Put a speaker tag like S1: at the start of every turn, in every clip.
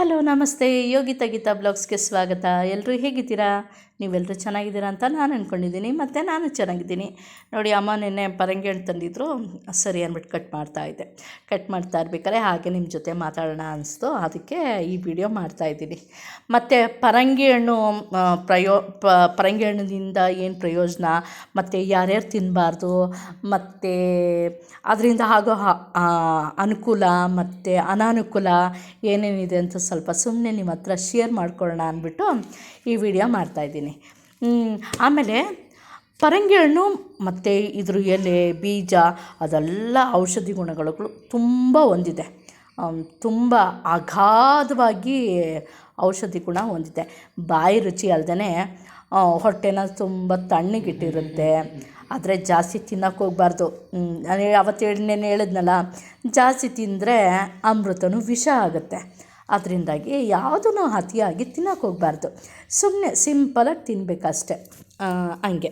S1: Hello ನಮಸ್ತೆ. ಯೋಗಿತಾ ಗೀತಾ ಬ್ಲಾಗ್ಸ್ಗೆ ಸ್ವಾಗತ. ಎಲ್ಲರೂ ಹೇಗಿದ್ದೀರಾ? ನೀವೆಲ್ಲರೂ ಚೆನ್ನಾಗಿದ್ದೀರಾ ಅಂತ ನಾನು ಅಂದ್ಕೊಂಡಿದ್ದೀನಿ ಮತ್ತು ನಾನು ಚೆನ್ನಾಗಿದ್ದೀನಿ. ನೋಡಿ, ಅಮ್ಮ ನೆನ್ನೆ ಪರಂಗಿ ಹಣ್ಣು ತಂದಿದ್ರು. ಸರಿ ಅಂದ್ಬಿಟ್ಟು ಕಟ್ ಮಾಡ್ತಾ ಇದ್ದೆ. ಕಟ್ ಮಾಡ್ತಾ ಇರ್ಬೇಕಾದ್ರೆ ಹಾಗೆ ನಿಮ್ಮ ಜೊತೆ ಮಾತಾಡೋಣ ಅನಿಸ್ತು. ಅದಕ್ಕೆ ಈ ವಿಡಿಯೋ ಮಾಡ್ತಾಯಿದ್ದೀನಿ ಮತ್ತು ಪರಂಗಿ ಹಣ್ಣು ಪ್ರಯೋ ಪರಂಗಿ ಹಣ್ಣಿನಿಂದ ಏನು ಪ್ರಯೋಜನ? ಮತ್ತು ಯಾರ್ಯಾರು ತಿನ್ನಬಾರ್ದು ಮತ್ತು ಅದರಿಂದ ಆಗೋ ಅನುಕೂಲ, ಮತ್ತು ಅನಾನುಕೂಲ ಏನೇನಿದೆ ಅಂತ ಸ್ವಲ್ಪ ಸುಮ್ಮನೆ ನಿಮ್ಮ ಹತ್ರ ಶೇರ್ ಮಾಡ್ಕೊಳ್ಳೋಣ ಅಂದ್ಬಿಟ್ಟು ಈ ವಿಡಿಯೋ ಮಾಡ್ತಾಯಿದ್ದೀನಿ ಆಮೇಲೆ ಪರಂಗಿ ಹಣ್ಣು ಮತ್ತು ಇದ್ರ ಎಲೆ, ಬೀಜ, ಅದೆಲ್ಲ ಔಷಧಿ ಗುಣಗಳು ತುಂಬ ಹೊಂದಿದೆ. ತುಂಬ ಅಗಾಧವಾಗಿ ಔಷಧಿ ಗುಣ ಹೊಂದಿದೆ. ಬಾಯಿ ರುಚಿ ಅಲ್ಲದೇ ಹೊಟ್ಟೆನ ತುಂಬ ತಣ್ಣಗಿಟ್ಟಿರುತ್ತೆ. ಆದರೆ ಜಾಸ್ತಿ ತಿನ್ನಕ್ಕೆ ಹೋಗ್ಬಾರ್ದು. ನಾನು ಅವತ್ತು ಹೇಳಿದ್ನಲ್ಲ, ಜಾಸ್ತಿ ತಿಂದರೆ ಅಮೃತನೂ ವಿಷ ಆಗುತ್ತೆ. ಅದರಿಂದಾಗಿ ಯಾವುದೂ ಅತಿಯಾಗಿ ತಿನ್ನೋಕೆ ಹೋಗಬಾರ್ದು. ಸುಮ್ಮನೆ ಸಿಂಪಲಾಗಿ ತಿನ್ನಬೇಕಷ್ಟೆ ಹಂಗೆ.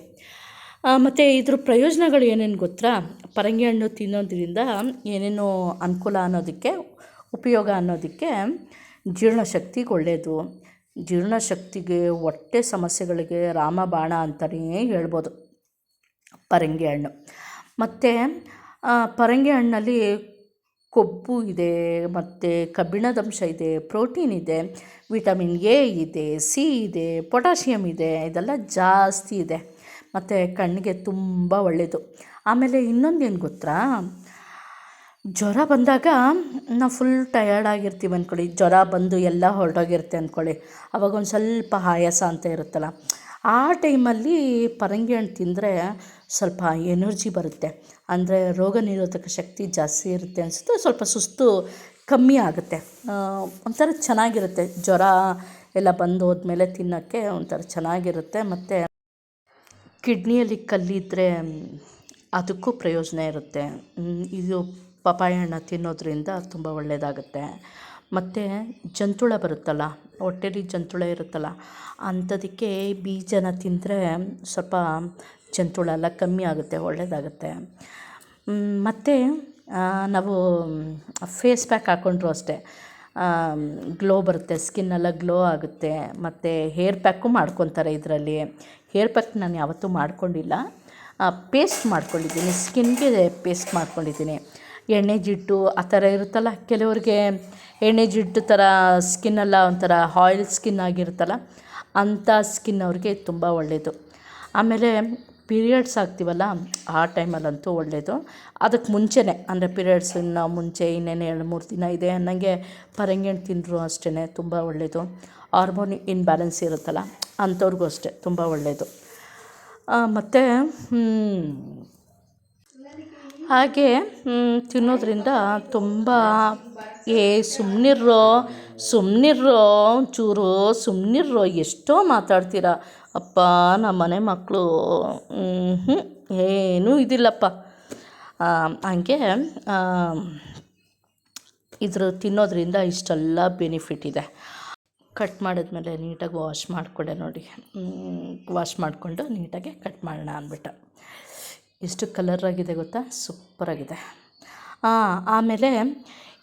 S1: ಮತ್ತು ಇದ್ರ ಪ್ರಯೋಜನಗಳು ಏನೇನು ಗೊತ್ತಾ? ಪರಂಗಿ ಹಣ್ಣು ತಿನ್ನೋದ್ರಿಂದ ಏನೇನು ಅನುಕೂಲ ಅನ್ನೋದಕ್ಕೆ, ಉಪಯೋಗ ಅನ್ನೋದಕ್ಕೆ ಜೀರ್ಣಶಕ್ತಿಗೆ ಒಳ್ಳೆಯದು ಜೀರ್ಣಶಕ್ತಿಗೆ ಹೊಟ್ಟೆ ಸಮಸ್ಯೆಗಳಿಗೆ ರಾಮಬಾಣ ಅಂತಲೇ ಹೇಳ್ಬೋದು. ಪರಂಗಿ ಹಣ್ಣು. ಮತ್ತು ಪರಂಗಿ ಹಣ್ಣಲ್ಲಿ ಕೊಬ್ಬು ಇದೆ, ಮತ್ತು ಕಬ್ಬಿಣದಂಶ ಇದೆ, ಪ್ರೋಟೀನ್ ಇದೆ, ವಿಟಮಿನ್ ಎ ಇದೆ, ಸಿ ಇದೆ ಪೊಟ್ಯಾಷಿಯಮ್ ಇದೆ, ಇದೆಲ್ಲ ಜಾಸ್ತಿ ಇದೆ. ಮತ್ತು ಕಣ್ಣಿಗೆ ತುಂಬ ಒಳ್ಳೆಯದು ಆಮೇಲೆ ಇನ್ನೊಂದೇನು ಗೊತ್ತಾ? ಜ್ವರ ಬಂದಾಗ ನಾವು ಫುಲ್ ಟಯರ್ಡ್ ಆಗಿರ್ತೀವಿ ಅಂದ್ಕೊಳ್ಳಿ ಜ್ವರ ಬಂದು ಎಲ್ಲ ಹೊರಟೋಗಿರುತ್ತೆ ಅಂದ್ಕೊಳ್ಳಿ ಅವಾಗ ಒಂದು ಸ್ವಲ್ಪ ಆಯಾಸ ಅಂತ ಇರುತ್ತಲ್ಲ. ಆ ಟೈಮಲ್ಲಿ ಪರಂಗಿ ಹಣ್ಣು ತಿಂದರೆ ಸ್ವಲ್ಪ ಎನರ್ಜಿ ಬರುತ್ತೆ. ಅಂದರೆ ರೋಗ ನಿರೋಧಕ ಶಕ್ತಿ ಜಾಸ್ತಿ ಇರುತ್ತೆ ಅನಿಸುತ್ತೆ, ಸ್ವಲ್ಪ ಸುಸ್ತು ಕಮ್ಮಿ ಆಗುತ್ತೆ. ಒಂಥರ ಚೆನ್ನಾಗಿರುತ್ತೆ. ಜ್ವರ ಎಲ್ಲ ಬಂದು ಹೋದ್ಮೇಲೆ ತಿನ್ನೋಕ್ಕೆ ಒಂಥರ ಚೆನ್ನಾಗಿರುತ್ತೆ. ಮತ್ತು ಕಿಡ್ನಿಯಲ್ಲಿ ಕಲ್ಲಿದ್ದರೆ ಅದಕ್ಕೂ ಪ್ರಯೋಜನ ಇರುತ್ತೆ. ಇದು ಪಪಾಯ ಹಣ್ಣು ತಿನ್ನೋದ್ರಿಂದ ತುಂಬ ಒಳ್ಳೆಯದಾಗುತ್ತೆ ಮತ್ತು ಜಂತುಳ ಬರುತ್ತಲ್ಲ, ಹೊಟ್ಟೆಲಿ ಜಂತುಳ ಇರುತ್ತಲ್ಲ, ಅಂಥದಕ್ಕೆ ಬೀಜನ ತಿಂದರೆ ಸ್ವಲ್ಪ ಜಂತುಳ ಎಲ್ಲ ಕಮ್ಮಿ ಆಗುತ್ತೆ ಒಳ್ಳೆಯದಾಗುತ್ತೆ ಮತ್ತು ನಾವು ಫೇಸ್ ಪ್ಯಾಕ್ ಹಾಕ್ಕೊಂಡ್ರು ಅಷ್ಟೇ. ಗ್ಲೋ ಬರುತ್ತೆ ಸ್ಕಿನ್ ಎಲ್ಲ ಗ್ಲೋ ಆಗುತ್ತೆ, ಮತ್ತು ಹೇರ್ ಪ್ಯಾಕು ಮಾಡ್ಕೊತಾರೆ ಇದರಲ್ಲಿ. ಹೇರ್ ಪ್ಯಾಕ್ ನಾನು ಯಾವತ್ತೂ ಮಾಡ್ಕೊಂಡಿಲ್ಲ. ಪೇಸ್ಟ್ ಮಾಡ್ಕೊಂಡಿದ್ದೀನಿ ಸ್ಕಿನ್ಗೆ ಪೇಸ್ಟ್ ಮಾಡ್ಕೊಂಡಿದ್ದೀನಿ. ಎಣ್ಣೆ ಜಿಡ್ಡು ಆ ಥರ ಇರುತ್ತಲ್ಲ? ಕೆಲವ್ರಿಗೆ ಎಣ್ಣೆ ಜಿಡ್ಡು ಥರ ಸ್ಕಿನ್ನೆಲ್ಲ ಒಂಥರ ಆಯಿಲ್ ಸ್ಕಿನ್ ಆಗಿರುತ್ತಲ್ಲ, ಅಂಥ ಸ್ಕಿನ್ ಅವ್ರಿಗೆ ತುಂಬ ಒಳ್ಳೆಯದು ಆಮೇಲೆ ಪೀರಿಯಡ್ಸ್ ಆಗ್ತೀವಲ್ಲ, ಆ ಟೈಮಲ್ಲಂತೂ ಒಳ್ಳೆಯದು ಅದಕ್ಕೆ ಮುಂಚೆನೇ, ಅಂದರೆ ಪೀರಿಯಡ್ಸಿನ ಮುಂಚೆ, ಇನ್ನೇನು ಎರಡು, ಮೂರು ದಿನ ಇದೆ ಅನ್ನಂಗೆ ಪರಂಗಿ ಹಣ್ಣು ತಿಂದರೂ ಅಷ್ಟೇ ತುಂಬ ಒಳ್ಳೆಯದು ಹಾರ್ಮೋನ್ ಇನ್ಬ್ಯಾಲೆನ್ಸ್ ಇರುತ್ತಲ್ಲ, ಅಂಥವ್ರಿಗೂ ಅಷ್ಟೇ ತುಂಬ ಒಳ್ಳೆಯದು ಮತ್ತು ಹಾಗೆ ತಿನ್ನೋದ್ರಿಂದ ತುಂಬ, ಏ ಸುಮ್ಮನಿರೋ ಸುಮ್ಮನಿರೋ ಒಂಚೂರು ಸುಮ್ಮನಿರೋ ಎಷ್ಟೋ ಮಾತಾಡ್ತೀರ. ಅಪ್ಪ, ನಮ್ಮ ಮನೆ ಮಕ್ಕಳು ಹ್ಞೂ ಏನೂ ಇದಿಲ್ಲಪ್ಪ. ಹಂಗೆ ಇದ್ರ ತಿನ್ನೋದ್ರಿಂದ ಇಷ್ಟೆಲ್ಲ ಬೆನಿಫಿಟ್ ಇದೆ. ಕಟ್ ಮಾಡಿದ್ಮೇಲೆ ನೀಟಾಗಿ ವಾಶ್ ಮಾಡಿಕೊಂಡೆ ನೋಡಿ. ವಾಶ್ ಮಾಡಿಕೊಂಡು ನೀಟಾಗಿ ಕಟ್ ಮಾಡೋಣ ಅಂದ್ಬಿಟ್ಟು. ಎಷ್ಟು ಕಲರಾಗಿದೆ ಗೊತ್ತಾ? ಸೂಪರಾಗಿದೆ. ಆಮೇಲೆ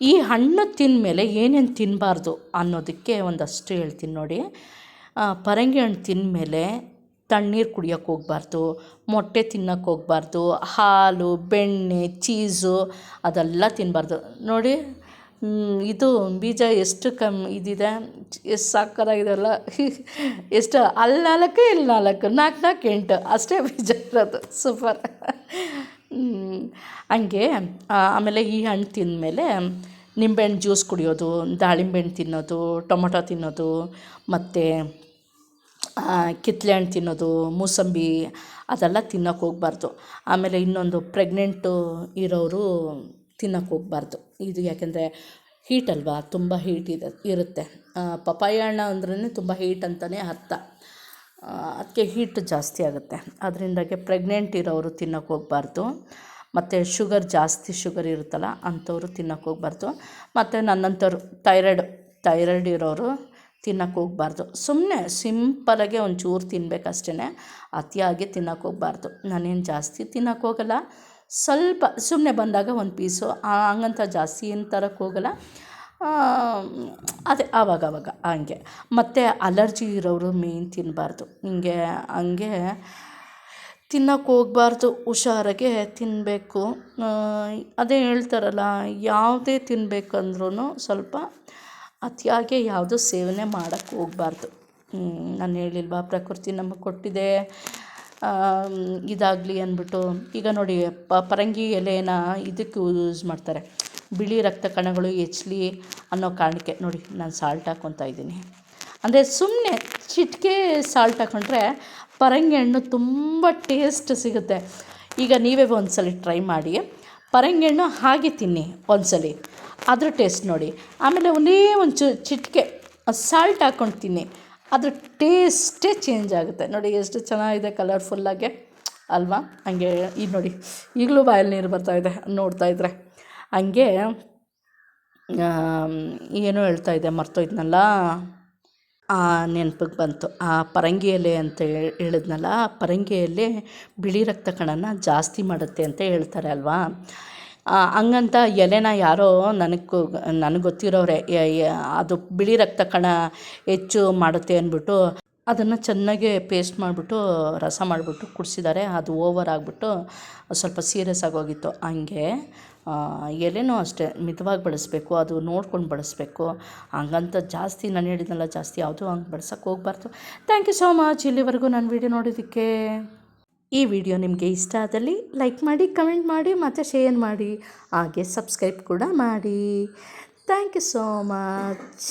S1: ಈ ಹಣ್ಣು ತಿಂದಮೇಲೆ ಏನೇನು ತಿನ್ನಬಾರ್ದು ಅನ್ನೋದಕ್ಕೆ ಒಂದಷ್ಟು ಹೇಳ್ತೀನಿ ನೋಡಿ. ಪರಂಗಿ ಹಣ್ಣು ತಿಂದಮೇಲೆ ತಣ್ಣೀರು ಕುಡಿಯೋಕ್ಕೆ ಹೋಗ್ಬಾರ್ದು, ಮೊಟ್ಟೆ ತಿನ್ನೋಕ್ಕೆ ಹೋಗ್ಬಾರ್ದು, ಹಾಲು, ಬೆಣ್ಣೆ, ಚೀಸು ಅದೆಲ್ಲ ತಿನ್ನಬಾರ್ದು ನೋಡಿ ಇದು ಬೀಜ ಎಷ್ಟು ಕಮ್ಮಿ ಇದಿದೆ? ಎಷ್ಟು ಸಾಕಾಗಿದೆಲ್ಲ ಎಷ್ಟು ಅಲ್ಲಿ ನಾಲ್ಕು ಇಲ್ಲಿ ನಾಲ್ಕು ನಾಲ್ಕು ನಾಲ್ಕು ಎಂಟು. ಅಷ್ಟೇ ಬೀಜ ಇರೋದು. ಸೂಪರ್ ಹಂಗೆ ಆಮೇಲೆ ಈ ಹಣ್ಣು ತಿಂದಮೇಲೆ ನಿಂಬೆಹಣ್ಣು ಜ್ಯೂಸ್ ಕುಡಿಯೋದು ದಾಳಿಂಬೆ ಹಣ್ಣು ತಿನ್ನೋದು, ಟೊಮೊಟೊ ತಿನ್ನೋದು, ಮತ್ತು ಕಿತ್ತಳೆ ಹಣ್ಣು ತಿನ್ನೋದು, ಮೂಸಂಬಿ, ಅದೆಲ್ಲ ತಿನ್ನೋಕೆ ಹೋಗ್ಬಾರ್ದು. ಆಮೇಲೆ ಇನ್ನೊಂದು ಪ್ರೆಗ್ನೆಂಟು ಇರೋರು ತಿನ್ನೋಕೆ ಹೋಗ್ಬಾರ್ದು. ಇದು ಯಾಕೆಂದರೆ ಹೀಟ್ ಅಲ್ವಾ? ತುಂಬ ಹೀಟ್ ಇದೆ, ಇರುತ್ತೆ. ಪಪಾಯ ಹಣ್ಣು ಅಂದ್ರೇ ತುಂಬ ಹೀಟ್ ಅಂತಲೇ ಅರ್ಥ. ಅದಕ್ಕೆ ಹೀಟ್ ಜಾಸ್ತಿ ಆಗುತ್ತೆ. ಅದರಿಂದಾಗೆ ಪ್ರೆಗ್ನೆಂಟ್ ಇರೋರು ತಿನ್ನೋಕೆ ಹೋಗ್ಬಾರ್ದು. ಮತ್ತು ಶುಗರ್ ಜಾಸ್ತಿ ಶುಗರ್ ಇರುತ್ತಲ್ಲ, ಅಂಥವ್ರು ತಿನ್ನೋಕೆ ಹೋಗ್ಬಾರ್ದು. ಮತ್ತು ನನ್ನಂಥವ್ರು ಥೈರಾಯ್ಡ್ ಥೈರಾಯ್ಡ್ ಇರೋರು ತಿನ್ನೋಕೆ ಹೋಗ್ಬಾರ್ದು. ಸುಮ್ಮನೆ ಸಿಂಪಲಾಗೆ ಒಂಚೂರು ತಿನ್ಬೇಕಷ್ಟೇ ಅತಿಯಾಗಿ ತಿನ್ನೋಕೆ ಹೋಗ್ಬಾರ್ದು. ನಾನೇನು ಜಾಸ್ತಿ ತಿನ್ನೋಕೆ ಹೋಗಲ್ಲ. ಸ್ವಲ್ಪ ಸುಮ್ಮನೆ ಬಂದಾಗ ಒಂದು ಪೀಸು. ಹಂಗಂತ ಜಾಸ್ತಿ ಏನು ತರಕ್ಕೆ ಹೋಗಲ್ಲ. ಅದೇ ಆವಾಗ ಆವಾಗ, ಹಂಗೆ. ಮತ್ತು ಅಲರ್ಜಿ ಇರೋರು ಮೀನು ತಿನ್ನಬಾರ್ದು. ಹಿಂಗೆ ಹಂಗೆ ತಿನ್ನೋಕೆ ಹೋಗ್ಬಾರ್ದು. ಹುಷಾರಾಗೆ ತಿನ್ನಬೇಕು. ಅದೇ ಹೇಳ್ತಾರಲ್ಲ, ಯಾವುದೇ ತಿನ್ನಬೇಕಂದ್ರೂ ಸ್ವಲ್ಪ ಅತಿಯಾಗಿ ಯಾವುದು ಸೇವನೆ ಮಾಡೋಕ್ಕೆ ಹೋಗಬಾರ್ದು. ನಾನು ಹೇಳಿಲ್ವಾ, ಪ್ರಕೃತಿ ನಮಗೆ ಕೊಟ್ಟಿದೆ. ಇದಾಗಲಿ ಅಂದ್ಬಿಟ್ಟು ಈಗ ನೋಡಿ ಪರಂಗಿ ಎಲೆನ ಇದಕ್ಕೆ ಯೂಸ್ ಮಾಡ್ತಾರೆ. ಬಿಳಿ ರಕ್ತ ಕಣಗಳು ಹೆಚ್ಚಲಿ ಅನ್ನೋ ಕಾರಣಕ್ಕೆ ನೋಡಿ, ನಾನು ಸಾಲ್ಟ್ ಹಾಕ್ಕೊತಾ ಇದ್ದೀನಿ. ಅಂದರೆ ಸುಮ್ಮನೆ ಚಿಟಿಕೆ ಸಾಲ್ಟ್ ಹಾಕ್ಕೊಂಡ್ರೆ ಪರಂಗಿ ಹಣ್ಣು ತುಂಬ ಟೇಸ್ಟ್ ಸಿಗುತ್ತೆ. ಈಗ ನೀವೇ ಒಂದ್ಸಲ ಟ್ರೈ ಮಾಡಿ. ಪರಂಗಿ ಹಣ್ಣು ಹಾಗೆ ತಿನ್ನಿ ಒಂದ್ಸಲಿ. ಅದ್ರ ಟೇಸ್ಟ್ ನೋಡಿ. ಆಮೇಲೆ ಒಂದೇ ಒಂದು ಚಿಟಿಕೆ ಸಾಲ್ಟ್ ಹಾಕ್ಕೊಂಡು ತಿನ್ನಿ. ಅದ್ರ ಟೇಸ್ಟೇ ಚೇಂಜ್ ಆಗುತ್ತೆ. ನೋಡಿ ಎಷ್ಟು ಚೆನ್ನಾಗಿದೆ ಕಲರ್ಫುಲ್ಲಾಗೆ ಅಲ್ವಾ? ಹಂಗೆ ಇದು ನೋಡಿ, ಈಗಲೂ ಬಾಯಲ್ಲಿ ನೀರು ಬರ್ತಾಯಿದೆ ನೋಡ್ತಾ ಇದ್ದರೆ ಹಂಗೆ ಏನೋ ಹೇಳ್ತಾ ಇದ್ದೆ ಮರ್ತೋಯ್ತನಲ್ಲ ನೆನಪಿಗೆ ಬಂತು. ಆ ಪರಂಗಿ ಎಲೆ ಅಂತ ಹೇಳಿದ್ನಲ್ಲ, ಆ ಪರಂಗಿ ಬಿಳಿ ರಕ್ತ ಕಣನ ಜಾಸ್ತಿ ಮಾಡುತ್ತೆ ಅಂತ ಹೇಳ್ತಾರೆ ಅಲ್ವಾ? ಹಂಗಂತ ಎಲೆನ ಯಾರೋ ನನಗೆ ನನಗೆ ಗೊತ್ತಿರೋರೆ ಅದು ಬಿಳಿ ರಕ್ತ ಕಣ ಹೆಚ್ಚು ಮಾಡುತ್ತೆ ಅಂದ್ಬಿಟ್ಟು ಅದನ್ನು ಚೆನ್ನಾಗಿ ಪೇಸ್ಟ್ ಮಾಡಿಬಿಟ್ಟು, ರಸ ಮಾಡಿಬಿಟ್ಟು ಕುಡಿಸಿದ್ದಾರೆ ಅದು ಓವರ್ ಆಗಿಬಿಟ್ಟು ಸ್ವಲ್ಪ ಸೀರಿಯಸ್ ಆಗೋಗಿತ್ತು. ಹಂಗೆ ಎಲೆನೂ ಅಷ್ಟೇ ಮಿತವಾಗಿ ಬಳಸಬೇಕು, ಅದು ನೋಡ್ಕೊಂಡು ಬಳಸಬೇಕು. ಹಂಗಂತ ಜಾಸ್ತಿ ನಾನು ಹೇಳಿದ್ನಲ್ಲ, ಜಾಸ್ತಿ ಯಾವುದೂ ಹಂಗೆ ಬಳಸೋಕ್ಕೆ ಹೋಗ್ಬಾರ್ದು. ಥ್ಯಾಂಕ್ ಯು ಸೋ ಮಚ್ ಇಲ್ಲಿವರೆಗೂ ನಾನು ವೀಡಿಯೋ ನೋಡೋದಕ್ಕೆ ಈ ವಿಡಿಯೋ ನಿಮಗೆ ಇಷ್ಟ ಆದಲ್ಲಿ ಲೈಕ್ ಮಾಡಿ, ಕಮೆಂಟ್ ಮಾಡಿ, ಮತ್ತು ಶೇರ್ ಮಾಡಿ, ಹಾಗೆ ಸಬ್ಸ್ಕ್ರೈಬ್ ಕೂಡ ಮಾಡಿ. Thank you so much.